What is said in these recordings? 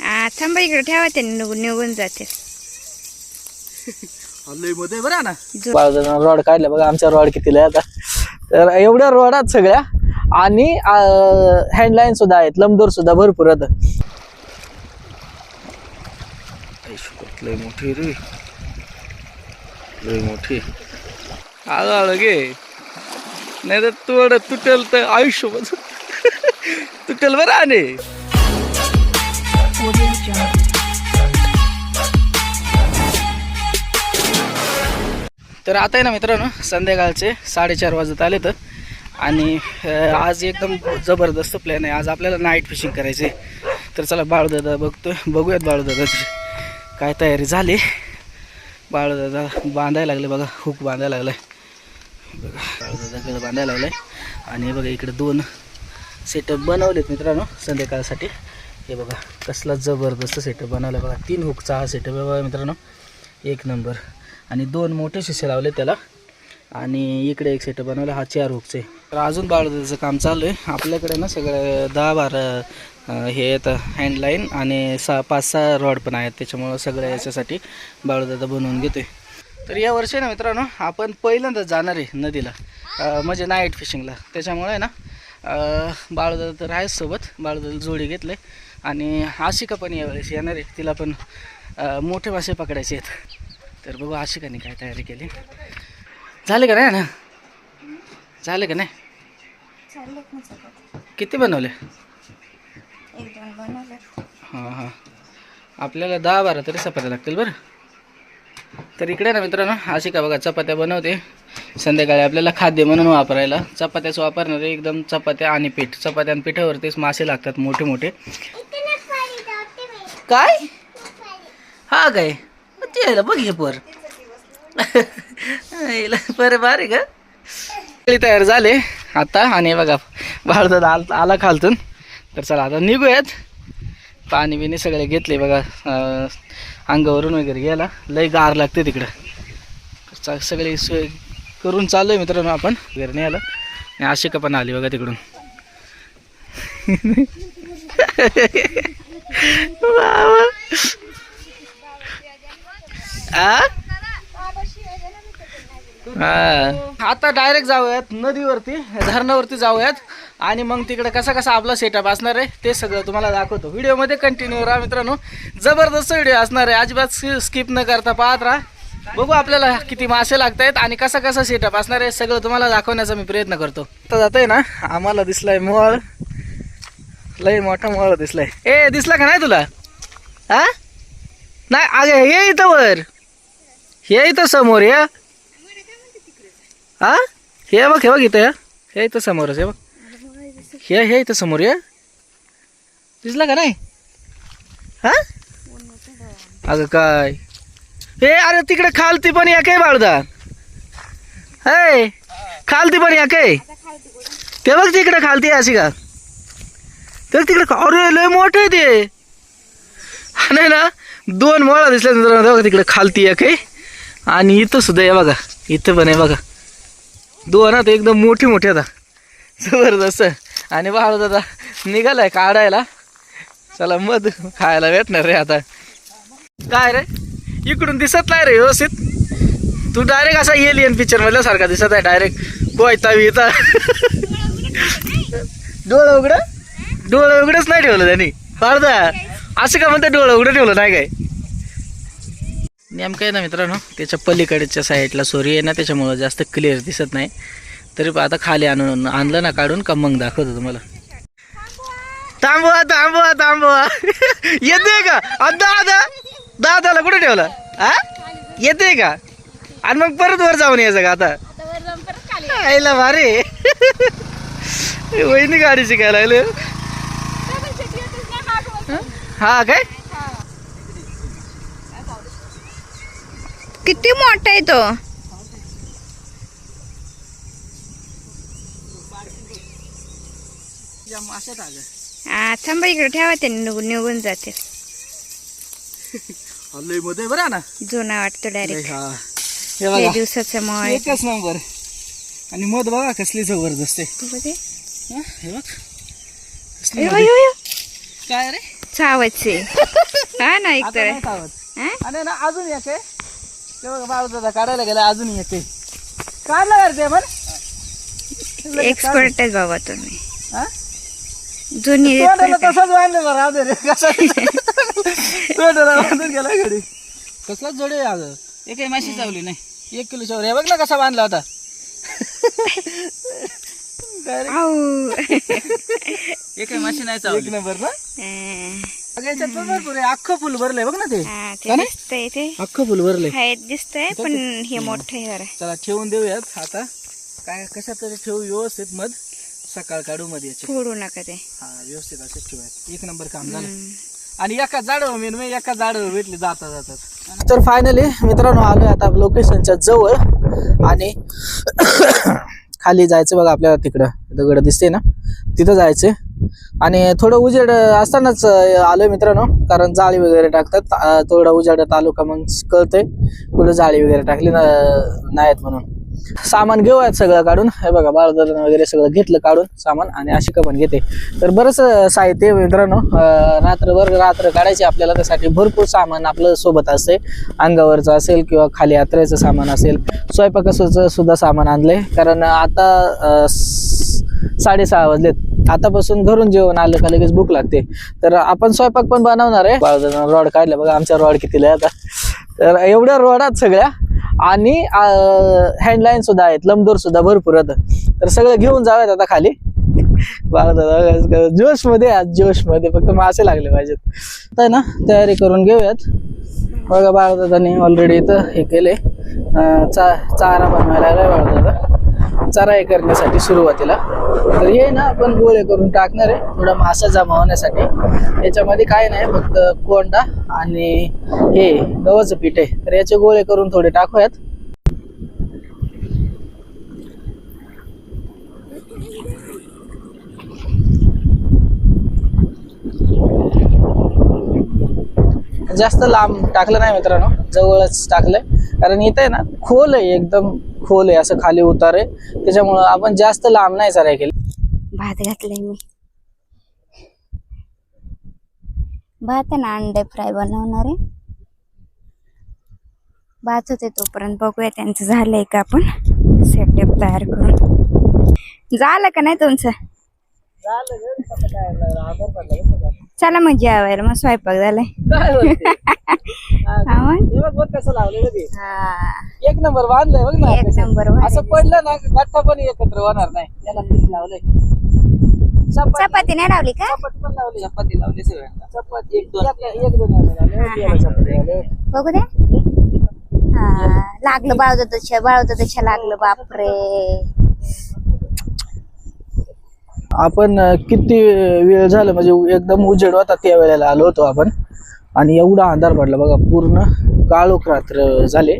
हा थांबा इकडे ठेवा त्यांनी निघून निघून जाते रॉड काढल्या बघा आमच्या रॉड कितीला आहे आता. तर एवढ्या रॉड आहेत सगळ्या. आणि हँडलाईन सुद्धा आहेत लंबदोर सुद्धा भरपूर आहेत. लय मोठी रे. लय मोठी आलं आलं गे. नाही तर तोड तुटेल तर आयुष्य तुटेल बरं आणि. तर आता आहे ना मित्रांनो संध्याकाळचे साडेचार वाजत आले तर. आणि आज एकदम जबरदस्त प्लॅन आहे. आज आपल्याला नाईट फिशिंग करायचे तर चला बाळूदादा बघतो बघूयात बाळूदादाची काय तयारी झाली. बाळूदादा बांधायला लागले बघा हुक बांधायला लागलाय. बघा बाळूदादाकडे बांधायला लागलाय. आणि बघा इकडे दोन सेटअप बनवलेत मित्रांनो संध्याकाळसाठी. हे बघा कसला जबरदस्त सेटअप बनवला बघा. तीन हुकचा हा सेटअप आहे बघा मित्रांनो. एक नंबर आणि दोन मोठे शिसे लावले त्याला. आणि इकडे एक सेटअप बनवला हा चार हुकचे तर अजून बाळदाचं काम चालू आहे. आपल्याकडे ना सगळं दहा बारा हे आहेत हँडलाईन आणि सहा पाच सहा रॉड पण आहेत. त्याच्यामुळं सगळ्या याच्यासाठी बाळदादा बनवून घेतोय. तर या वर्षी ना मित्रांनो आपण पहिल्यांदा जाणार आहे नदीला. म्हणजे नाईट फिशिंगला त्याच्यामुळे ना बाळदादा तर आहेच सोबत. बाळदादा जोडी घेतले आणि आशिका पण यावेळेस येणार आहे तिला पण मोठे मासे पकडायचे आहेत. तर बघू आशिकाने काय तयारी केली. झाले का नाही ना? झाले का नाही? किती बनवले? हां हां. आपल्याला दहा बारा तरी चपात्या लागतील बरं. तर इकडे ना मित्रांनो अशी का बघा चपात्या बनवते. संध्याकाळी आपल्याला खाद्य म्हणून वापरायला. चपात्याच वापरणार एकदम चपात्या आणि पीठ. चपात्या आणि पिठावरतीच मासे लागतात मोठे मोठे. काय? हा काय? ते यायला बघ हे पर. यायला बरं बारे का? तयार झाले. आता आणि बघा भारतात आल आला खालतून. तर चला आता निघूयात. पाणी बिणी सगळे घेतले बघा अंगावरून वगैरे गेला. लय गार लागते तिकडं. सगळी सोय करून चाललो आहे मित्रांनो आपण. वगैरे न्यायला आणि आशिका पण आली बघा तिकडून. आ? आता डायरेक्ट जाऊयात नदीवरती धरणावरती जाऊयात. आणि मग तिकडे कसा कसा आपला सेटअप असणार आहे ते सगळं तुम्हाला दाखवतो. व्हिडिओमध्ये कंटिन्यू राहा मित्रांनो. जबरदस्त व्हिडिओ असणार आहे. अजिबात स्किप न करता पाहत राहा. बघू आपल्याला किती मासे लागत आहेत आणि कसा कसा सेटअप असणार आहे सगळं तुम्हाला दाखवण्याचा मी प्रयत्न करतो. आता जातोय ना? आम्हाला दिसलाय मोळ लय मोठा मोळ दिसलाय. ए दिसला का नाही तुला? हा? नाही अगे हे इथं वर. हे इथं समोर या. हा? हे बघ हे बघ इथं या. हे इथं समोरच हे बघ. हे हे इथं समोर या दिसला का नाही? हा? अगं काय? हे अरे तिकडे खालती पण या काय बाळदा हे खालती पण या काय ते बघ तिकडे खालती अशी का? तर तिकडे अरे लय मोठं आहे ते. नाही ना दोन मोळा दिसल्या तिकडे खालती या काय आणि इथं सुद्धा आहे बघा. इथं पण आहे बघा. दोन आता एकदम मोठी मोठी आता. जबरदस्त. आणि बाळू दादा निघालाय काढायला. चला मध खायला भेटणार रे आता. काय रे? इकडून दिसत नाही रे व्यवस्थित. तू डायरेक्ट असा एलियन पिक्चर मधल्या सारखा दिसत आहे डायरेक्ट कोयता विता डोळं उघड? डोळं उघडच नाही ठेवलं त्यांनी. पारदा असं का म्हणते डोळं उघडं ठेवलं नाही काय? नेमकं आहे ना मित्रांनो त्याच्या पलीकडच्या साईडला सोरी आहे ना त्याच्यामुळं जास्त क्लिअर दिसत नाही. तरी पण आता खाली आणून आणलं ना काढून का मग दाखवतो तुम्हाला. थांबवा थांबवा थांबवा. येते का? दादा दादाला कुठे ठेवला? हा येते का? आणि मग परत वर जाऊन यायचं का आता? आईला भारी. वहिनी गाडी शिकायला लागले. हा काय? किती मोठा आहे तो? हा थांबा इकडे ठेवा त्यांनी निघून निघून जाते. मध्ये बरं ना. जुना वाटतो डायरेक्ट हा. दिवसाचा मळ एकच नंबर. आणि मध बघा कसली जबरदस्त आहे. आहे. काय रे? चावायचे हा ना एक तर अजून आहे. ते बघा दादा काढायला गेला अजून एक आहे काढला का रे ते पण? एक्सपर्ट आहे बाबा तुम्ही. हा? जुनी तसाच बांधलेला राहू दे रे. कसा तोंडाला बांधून गेला घडी कसलाच जोडे अगं. एकही माशी चावली नाही. एक किलो चौर बघ ना कसा बांधला होता. एकही माशी नाही चावली. एक नंबर ना? याच्यात पण भरपूर आहे. अख्खं फुल भरलंय बघ ना ते. हा, ते का नाही? दिसतंय ते. अख्खं फुल भरलंय. दिसतंय पण हे मोठं आहे जरा. चला ठेवून देऊयात आता. काय कशा तरी ठेवू व्यवस्थित मध. सकाळ काढू मध्ये याचे. फोडू नका ते. हा व्यवस्थित असे ठेवूयात. एक नंबर काम झालं. आणि एका झाडावर मी मी एका झाडावर भेटले जाता जातात. तर फायनली मित्रांनो आलोय आता लोकेशनच्या जवळ. आणि खाली जायचं बघा आपल्याला तिकडं. दगड दिसते ना? तिथं जायचं. आणि थोडं उजेड असतानाच आलोय मित्रांनो कारण जाळी वगैरे टाकतात. थोडं उजेड तालुका मग कळतंय. कुठं जाळी वगैरे टाकली ना नाहीत म्हणून. सामान घेऊयात सगळं काढून. हे बघा बाळदारण वगैरे सगळं घेतलं काढून सामान आणि अशी पण घेते. तर बरंच साहित्य मित्रांनो. रात्रभर रात्र काढायची आपल्याला त्यासाठी भरपूर सामान आपलं सोबत असते अंगावरचं असेल किंवा खाली यात्रेचं सामान असेल. स्वयंपाकाचं सुद्धा सामान आणलंय. कारण आता साडेसहा वाजलेत. आतापासून घरून जेवण आलं का लगेच भूक लागते. तर आपण स्वयंपाक पण बनवणार आहे. रॉड काढल्या बघा आमच्या रॉड कितीला आता. तर एवढ्या रॉडात सगळ्या आणि हँडलाईन सुद्धा आहेत लंबदोर सुद्धा भरपूर आहेत तर सगळं घेऊन जाऊयात आता खाली. जोशमध्ये आज जोशमध्ये फक्त मासे लागले पाहिजेत. तर ना तयारी करून घेऊयात. बघा बाळदादाने ऑलरेडी इथं हे केले चा चारा बनवायला लागलाय बाळदादा चारा हे करण्यासाठी सुरुवातीला. तर हे ना आपण गोळे करून टाकणार आहे. थोडा मासा जमा होण्यासाठी. याच्यामध्ये काय नाही फक्त कोंडा आणि हे गव्हाचं पीठ आहे. तर याचे गोळे करून थोडे टाकूयात. जास्त लांब टाकलं नाही मित्रांनो. जवळच टाकलंय. कारण इथं आहे ना खोल आहे एकदम. खोल आहे असं खाली उतार आहे. त्याच्यामुळं आपण जास्त लांब नाही सराय केली. भात घातलाय मी. भात आहे ना अंडे फ्राय बनवणार आहे. भात होते तोपर्यंत बघूया त्यांचं झालंय का आपण सेटअप तयार करून. झालं का नाही तुमचं? चला मग जेवायला. मग स्वयंपाक झालाय. हा मग? कसं लावलं ते. हा. एक नंबर बांधलंय बघ ना. एक नंबर असं पडलं ना गठ्ठा पण एकत्र होणार नाही. याला पीठ लावलंय. चपाती. चपाती नाही लावली का? चपाती पण लावली. चपाती लावली चपाती एक दोन. एक दोन लावले याला चपाती लावले. बघू द्या हा लागलं बाळदाच्या बाळदाच्या लागलं. बापरे. आपण किती वेळ झालं म्हणजे एकदम उजेड होता त्या वेळेला आलो होतो आपण. आणि एवढा अंधार पडला बघा पूर्ण काळोख रात्र झाले.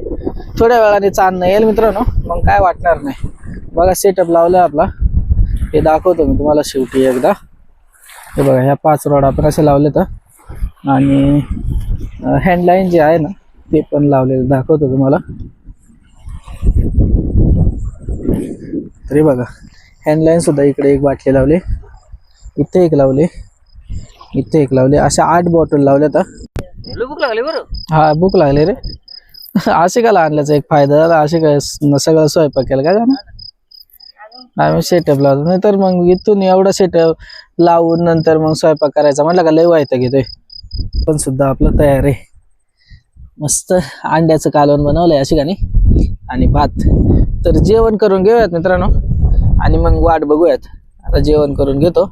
थोड्या वेळाने चांदणं येईल मित्रांनो मग काय वाटणार नाही. बघा सेटअप लावलं आपला. हे दाखवतो मी तुम्हाला शेवटी एकदा. हे बघा ह्या पाच रॉड आपण असे लावले तर आणि हँडलाईन जे आहे ना ते पण लावलेलं दाखवतो तुम्हाला. तरी बघा. हँडलाईन सुद्धा इकडे एक बाटली लावली. इथे एक लावले. इथे एक लावले. अशा आठ बॉटल लावल्या आता. भूक लागली बरं. हा भूक लागले रे. असे का आणल्याचा एक फायदा. झाला असे काय सगळं स्वयंपाक केला का ना आम्ही सेटअप लावतो नाही तर मग इथून एवढा सेटअप लावून नंतर मग स्वयंपाक करायचा. म्हटलं का लय व्हायचं घेतोय. पण सुद्धा आपलं तयार आहे. मस्त अंड्याचं कालवण बनवलंय अशी गाणी आणि भात. तर जेवण करून घेऊयात मित्रांनो. आणि मग वाट बघूयात. आता जेवण करून घेतो.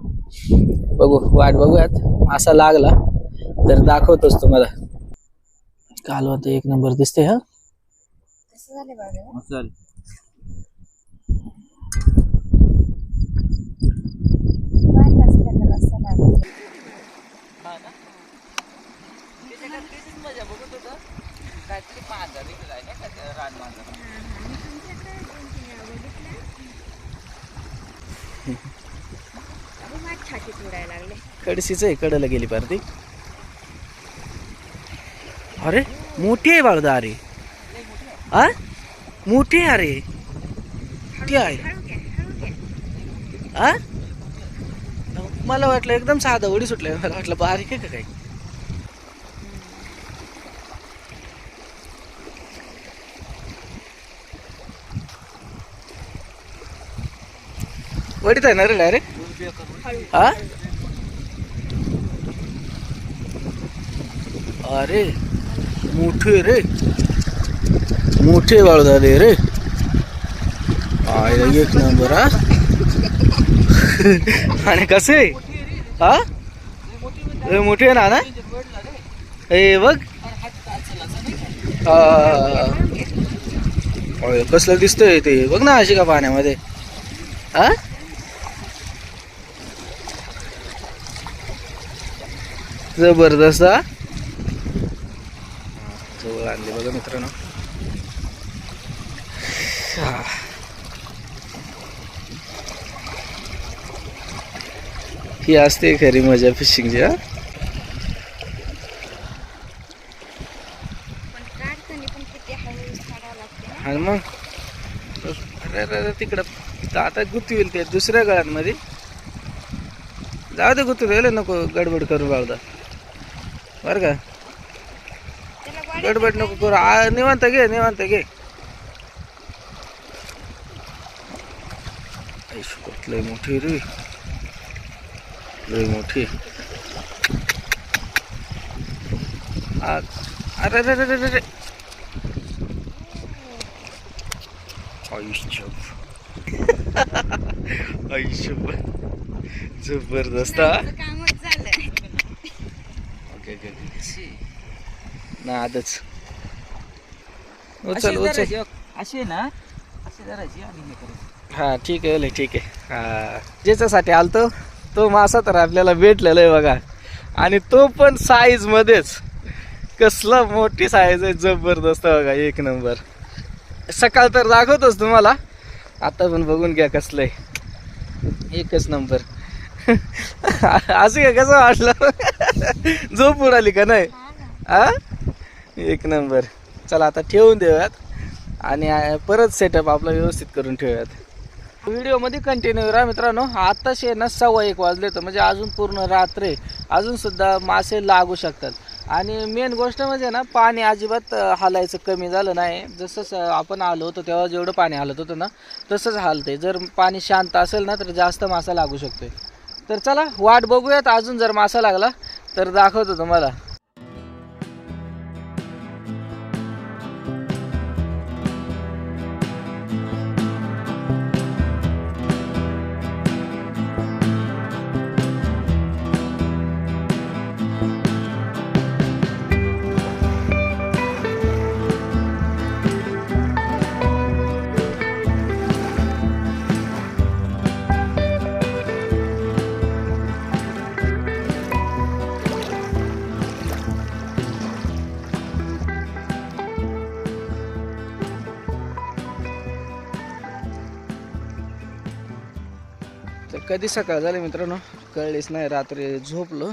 बघू वाट बघूयात. असा लागला तर दाखवतोच तुम्हाला. कालवण तर एक नंबर दिसते हा? कडशीच आहे कडला गेली पार ती अरे मोठी आहे बाळदा अरे. आ? मोठी आहे अरे. ती आहे. आ? मला वाटलं एकदम साधं उडी सुटलं मला वाटलं बारीक आहे का काही? वडीत आहे ना रे डायरेक्ट हा अरे मोठे रे मोठे वाळ झाले रे आयला एक नंबर हा आणि कसे हा रे मोठे आहे ना ना हे बघ हा. कसलं दिसतंय ते बघ ना अशी का पाण्यामध्ये हा जबरदस्त जवळ आणले बघा मित्रांनो. ही. असते खरी मजा फिशिंगची हा? मग? तिकडं आता गुती होईल ते दुसऱ्या गळांमध्ये जाऊ दे गुती राहिले नको गडबड करून बाळदा. बरं का? गडबड नको करू. आ निवांत घे निवांत घे. लय मोठी रे. लय मोठी. आ- अरे अरे अरे अरे आयुष्य आयुष्य जबरदस्त ओके ओके नादच उचल उचल. अशी ना अशी धरायची आणि हे करायची. हा ठीक आहे ठीक आहे. हा ज्याच्यासाठी आलतो तो मासा तर आपल्याला भेटलेला आहे बघा. आणि तो पण साईज मध्येच. कसला मोठी साईज आहे जबरदस्त बघा एक नंबर सकाळ तर दाखवतोच तुम्हाला. आता पण बघून घ्या कसलं आहे. एकच नंबर असं काय कसं वाटलं? झोप उडाली का नाही? हा एक नंबर. चला आता ठेवून देऊयात. आणि परत सेटअप आपला व्यवस्थित करून ठेवूयात. व्हिडिओमध्ये कंटिन्यू राहा मित्रांनो. आत्ताशी आहे ना सव्वा एक वाजले तर म्हणजे अजून पूर्ण रात्र अजूनसुद्धा अजून सुद्धा मासे लागू शकतात. आणि मेन गोष्ट म्हणजे ना पाणी अजिबात हालायचं कमी झालं नाही. जसं आपण आलो होतो तेव्हा जेवढं पाणी हालत होतं ना तसंच हालतंय. जर पाणी शांत असेल ना तर जास्त मासा लागू शकतोय. तर चला वाट बघूयात अजून जर मासा लागला तर दाखवतो तुम्हाला. कधी सकाळ झाली मित्रांनो? कळलीच नाही रात्री झोपलो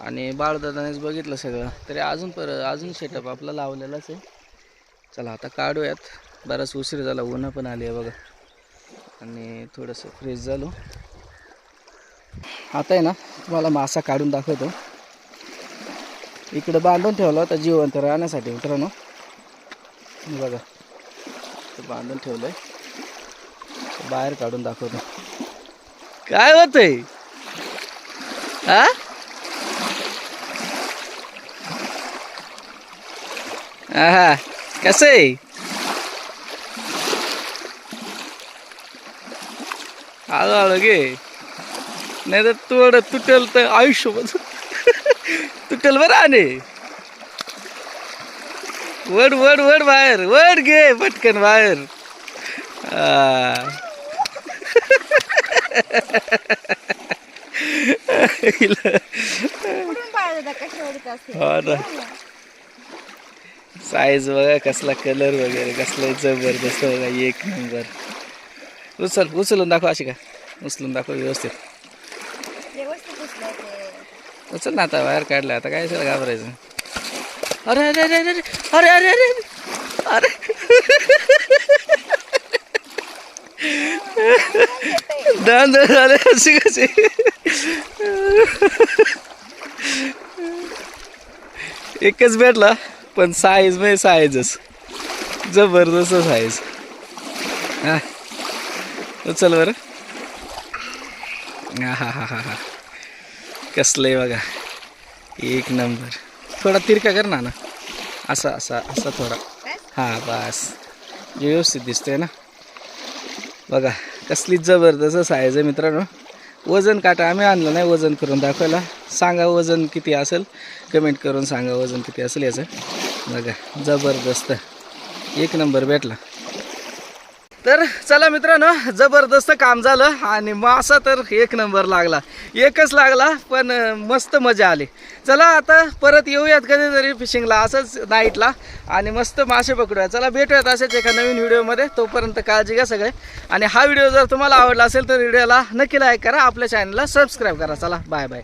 आणि बाळदादानेच बघितलं सगळं. तरी अजून पर अजून सेटअप आपला लावलेलाच आहे. चला आता काढूयात. बराच उशीर झाला उन्हा पण आली आहे बघा. आणि थोडंसं फ्रेश झालो. आता आहे ना तुम्हाला मासा काढून दाखवतो. इकडं बांधून ठेवला होता जिवंत राहण्यासाठी मित्रांनो. बघा ते बांधून आहे बाहेर काढून दाखवतो. काय होतंय? हा? आहा कसं आहे? घे नाही तर तोड तुटेल तर आयुष्य तुटेल बरं आणि. वड वड वड बाहेर. वड घे पटकन बाहेर. हो ना. साईज बघा कसला कलर वगैरे कसला जबरदस्त बघा एक नंबर उचल उचलून दाखव अशी का? उचलून दाखव व्यवस्थित. उचल ना आता बाहेर काढलं. आता काय घाबरायचं? अरे अरे अरे अरे अरे अरे अरे अरे. दांड झाले असे कसे एकच भेटला पण साईज म्हणजे साईजच जबरदस्त साईज हा. चल बरं. हा हा हा हा हा. कसलं आहे बघा. एक नंबर थोडा तिरका कर ना ना. असा असा असा थोडा. हां बस. व्यवस्थित दिसतोय ना? बघा. कसली जबरदस्त साईज आहे मित्रांनो. वजन काटा आम्ही आणलं नाही वजन करून दाखवायला. सांगा वजन किती असेल? कमेंट करून सांगा वजन किती असेल याचं. बघा जबरदस्त. एक नंबर भेटला. तर चला मित्रांनो जबरदस्त काम झालं आणि मासा तर एक नंबर लागला. एकच लागला पण मस्त मजा आली. चला आता परत येऊयात कधीतरी फिशिंगला असंच नाईटला आणि मस्त मासे पकडूया. चला भेटूयात असेच एका नवीन व्हिडिओमध्ये. तोपर्यंत काळजी घ्या सगळे. आणि हा व्हिडिओ जर तुम्हाला आवडला असेल तर व्हिडिओला नक्की लाईक करा. आपल्या चॅनलला सबस्क्राईब करा. चला बाय बाय